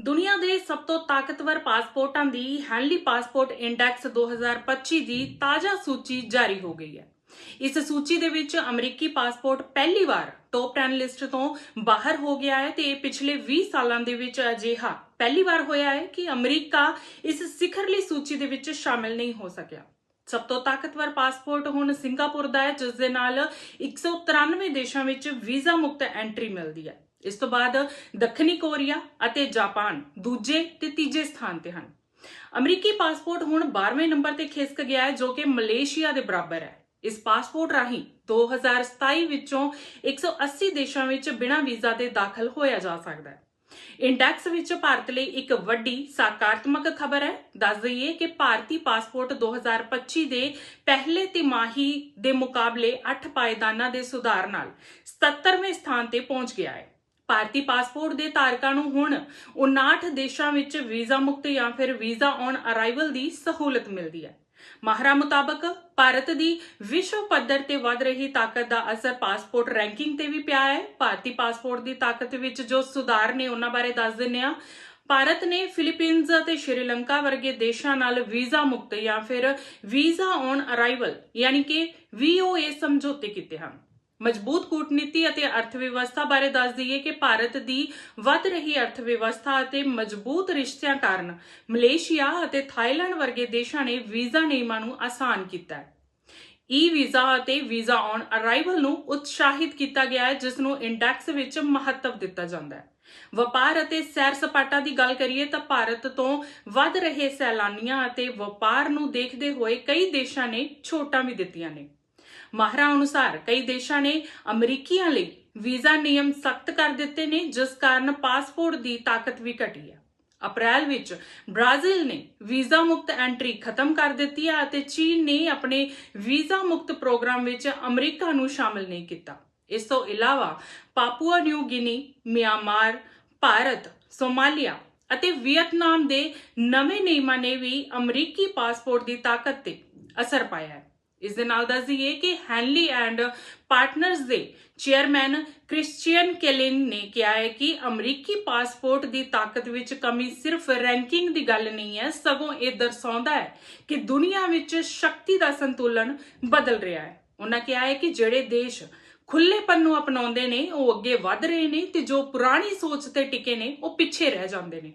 ਦੁਨੀਆ ਦੇ ਸਭ ਤੋਂ ਤਾਕਤਵਰ ਪਾਸਪੋਰਟਾਂ ਦੀ ਹੈਨਲੀ ਪਾਸਪੋਰਟ ਇੰਡੈਕਸ 2025 ਦੀ ਤਾਜ਼ਾ ਸੂਚੀ ਜਾਰੀ ਹੋ ਗਈ ਹੈ। ਇਸ ਸੂਚੀ ਦੇ ਵਿੱਚ ਅਮਰੀਕੀ ਪਾਸਪੋਰਟ ਪਹਿਲੀ ਵਾਰ ਟੌਪ 10 ਲਿਸਟ ਤੋਂ ਬਾਹਰ ਹੋ ਗਿਆ ਹੈ ਤੇ ਪਿਛਲੇ 20 ਸਾਲਾਂ ਦੇ ਵਿੱਚ ਅਜਿਹਾ ਪਹਿਲੀ ਵਾਰ ਹੋਇਆ ਹੈ ਕਿ ਅਮਰੀਕਾ ਇਸ ਸਿਖਰਲੀ ਸੂਚੀ ਦੇ ਵਿੱਚ ਸ਼ਾਮਿਲ ਨਹੀਂ ਹੋ ਸਕਿਆ। ਸਭ ਤੋਂ ਤਾਕਤਵਰ ਪਾਸਪੋਰਟ ਹੁਣ ਸਿੰਗਾਪੁਰ ਦਾ ਹੈ, ਜਿਸ ਦੇ ਨਾਲ 193 ਦੇਸ਼ਾਂ ਵਿੱਚ ਵੀਜ਼ਾ ਮੁਕਤ ਐਂਟਰੀ ਮਿਲਦੀ ਹੈ। ਇਸ ਤੋਂ ਬਾਅਦ ਦੱਖਣੀ ਕੋਰੀਆ ਅਤੇ ਜਾਪਾਨ ਦੂਜੇ ਤੇ ਤੀਜੇ ਸਥਾਨ ਤੇ ਹਨ। ਅਮਰੀਕੀ ਪਾਸਪੋਰਟ ਹੁਣ 12ਵੇਂ ਨੰਬਰ ਤੇ ਖਿਸਕ ਗਿਆ ਹੈ, ਜੋ ਕਿ ਮਲੇਸ਼ੀਆ ਦੇ ਬਰਾਬਰ ਹੈ। ਇਸ ਪਾਸਪੋਰਟ ਰਾਹੀਂ 2027 ਵਿੱਚੋਂ 180 ਦੇਸ਼ਾਂ ਵਿੱਚ ਬਿਨਾਂ ਵੀਜ਼ਾ ਦੇ ਦਾਖਲ ਹੋਇਆ ਜਾ ਸਕਦਾ ਹੈ। ਇੰਡੈਕਸ ਵਿੱਚ ਭਾਰਤ ਲਈ ਇੱਕ ਵੱਡੀ ਸਕਾਰਾਤਮਕ ਖਬਰ ਹੈ। ਦੱਸ ਦਈਏ ਕਿ ਭਾਰਤੀ ਪਾਸਪੋਰਟ 2025 ਦੇ ਪਹਿਲੇ ਤਿਮਾਹੀ ਦੇ ਮੁਕਾਬਲੇ 8 ਪਾਇਦਾਨਾਂ ਦੇ ਸੁਧਾਰ ਨਾਲ 77ਵੇਂ ਸਥਾਨ ਤੇ ਪਹੁੰਚ ਗਿਆ ਹੈ। ਭਾਰਤੀ ਪਾਸਪੋਰਟ ਦੇ ਧਾਰਕਾਂ ਨੂੰ ਹੁਣ 59 ਦੇਸ਼ਾਂ ਵਿੱਚ ਵੀਜ਼ਾ ਮੁਕਤ ਜਾਂ ਫਿਰ ਵੀਜ਼ਾ ਔਨ ਅਰਾਈਵਲ ਦੀ ਸਹੂਲਤ ਮਿਲਦੀ ਹੈ। ਮਾਹਰਾਂ ਮੁਤਾਬਕ ਭਾਰਤ ਦੀ ਵਿਸ਼ਵ ਪੱਧਰ ਤੇ ਵੱਧ ਰਹੀ ਤਾਕਤ ਦਾ ਅਸਰ ਪਾਸਪੋਰਟ ਰੈਂਕਿੰਗ ਤੇ ਵੀ ਪਿਆ ਹੈ। ਭਾਰਤੀ ਪਾਸਪੋਰਟ ਦੀ ਤਾਕਤ ਵਿੱਚ ਜੋ ਸੁਧਾਰ ਨੇ ਉਹਨਾਂ ਬਾਰੇ ਦੱਸ ਦਿੰਨੇ ਆ ਭਾਰਤ ਨੇ ਫਿਲੀਪੀਨਜ਼ ਅਤੇ ਸ਼੍ਰੀਲੰਕਾ ਵਰਗੇ ਦੇਸ਼ਾਂ ਨਾਲ ਵੀਜ਼ਾ ਮੁਕਤ ਜਾਂ ਫਿਰ ਵੀਜ਼ਾ ਔਨ ਅਰਾਈਵਲ, ਯਾਨੀ ਕਿ VOA ਸਮਝੌਤੇ ਕੀਤੇ ਹਨ। ਮਜ਼ਬੂਤ ਕੂਟਨੀਤੀ ਅਤੇ ਅਰਥਵਿਵਸਥਾ ਬਾਰੇ ਦੱਸ ਦਈਏ ਕਿ ਭਾਰਤ ਦੀ ਵੱਧ ਰਹੀ ਅਰਥਵਿਵਸਥਾ ਅਤੇ ਮਜ਼ਬੂਤ ਰਿਸ਼ਤਿਆਂ ਕਾਰਨ ਮਲੇਸ਼ੀਆ ਅਤੇ ਥਾਈਲੈਂਡ ਵਰਗੇ ਦੇਸ਼ਾਂ ਨੇ ਵੀਜ਼ਾ ਨਿਯਮਾਂ ਨੂੰ ਆਸਾਨ ਕੀਤਾ ਹੈ। ਈ ਵੀਜ਼ਾ ਅਤੇ ਵੀਜ਼ਾ ਔਨ ਅਰਾਈਵਲ ਨੂੰ ਉਤਸ਼ਾਹਿਤ ਕੀਤਾ ਗਿਆ ਹੈ, ਜਿਸ ਨੂੰ ਇੰਡੈਕਸ ਵਿੱਚ ਮਹੱਤਵ ਦਿੱਤਾ ਜਾਂਦਾ ਹੈ। ਵਪਾਰ ਅਤੇ ਸੈਰ ਸਪਾਟਾ ਦੀ ਗੱਲ ਕਰੀਏ ਤਾਂ ਭਾਰਤ ਤੋਂ ਵੱਧ ਰਹੇ ਸੈਲਾਨੀਆਂ ਅਤੇ ਵਪਾਰ ਨੂੰ ਦੇਖਦੇ ਹੋਏ ਕਈ ਦੇਸ਼ਾਂ ਨੇ ਛੋਟਾਂ ਵੀ ਦਿੱਤੀਆਂ ਨੇ। ਮਾਹਰਾਂ ਅਨੁਸਾਰ ਕਈ ਦੇਸ਼ਾਂ ਨੇ ਅਮਰੀਕੀਆਂ ਲਈ ਵੀਜ਼ਾ ਨਿਯਮ ਸਖਤ ਕਰ ਦਿੱਤੇ ਨੇ, ਜਿਸ ਕਾਰਨ ਪਾਸਪੋਰਟ ਦੀ ਤਾਕਤ ਵੀ ਘਟੀ ਹੈ। ਅਪ੍ਰੈਲ ਵਿੱਚ ਬ੍ਰਾਜ਼ੀਲ ਨੇ ਵੀਜ਼ਾ ਮੁਕਤ ਐਂਟਰੀ ਖਤਮ ਕਰ ਦਿੱਤੀ ਹੈ ਅਤੇ ਚੀਨ ਨੇ ਆਪਣੇ ਵੀਜ਼ਾ ਮੁਕਤ ਪ੍ਰੋਗਰਾਮ ਵਿੱਚ ਅਮਰੀਕਾ ਨੂੰ ਸ਼ਾਮਲ ਨਹੀਂ ਕੀਤਾ। ਇਸ ਤੋਂ ਇਲਾਵਾ Papua New Guinea, Myanmar, Bharat, Somalia ਅਤੇ ਵੀਅਤਨਾਮ ਦੇ ਨਵੇਂ ਨਿਯਮਾਂ ਨੇ ਵੀ ਅਮਰੀਕੀ ਪਾਸਪੋਰਟ ਦੀ ਤਾਕਤ ਤੇ ਅਸਰ ਪਾਇਆ ਹੈ। ਇਸ ਦੇ ਨਾਲ ਦੱਸ ਦਈਏ ਕਿ ਹੈਨਲੀ ਐਂਡ ਪਾਰਟਨਰਸ ਦੇ ਚੇਅਰਮੈਨ ਕ੍ਰਿਸਚੀਅਨ ਕੈਲਿਨ ਨੇ ਕਿਹਾ ਹੈ ਕਿ ਅਮਰੀਕੀ ਪਾਸਪੋਰਟ ਦੀ ਤਾਕਤ ਵਿੱਚ ਕਮੀ ਸਿਰਫ ਰੈਂਕਿੰਗ ਦੀ ਗੱਲ ਨਹੀਂ ਹੈ, ਸਗੋਂ ਇਹ ਦਰਸਾਉਂਦਾ ਹੈ ਕਿ ਦੁਨੀਆ ਵਿੱਚ ਸ਼ਕਤੀ ਦਾ ਸੰਤੁਲਨ ਬਦਲ ਰਿਹਾ ਹੈ। ਉਹਨਾਂ ਕਿਹਾ ਹੈ ਕਿ ਜਿਹੜੇ ਦੇਸ਼ ਖੁੱਲੇਪਨ ਨੂੰ ਅਪਣਾਉਂਦੇ ਨੇ, ਉਹ ਅੱਗੇ ਵਧ ਰਹੇ ਨੇ ਤੇ ਜੋ ਪੁਰਾਣੀ ਸੋਚ ਤੇ ਟਿਕੇ ਨੇ, ਉਹ ਪਿੱਛੇ ਰਹਿ ਜਾਂਦੇ ਨੇ।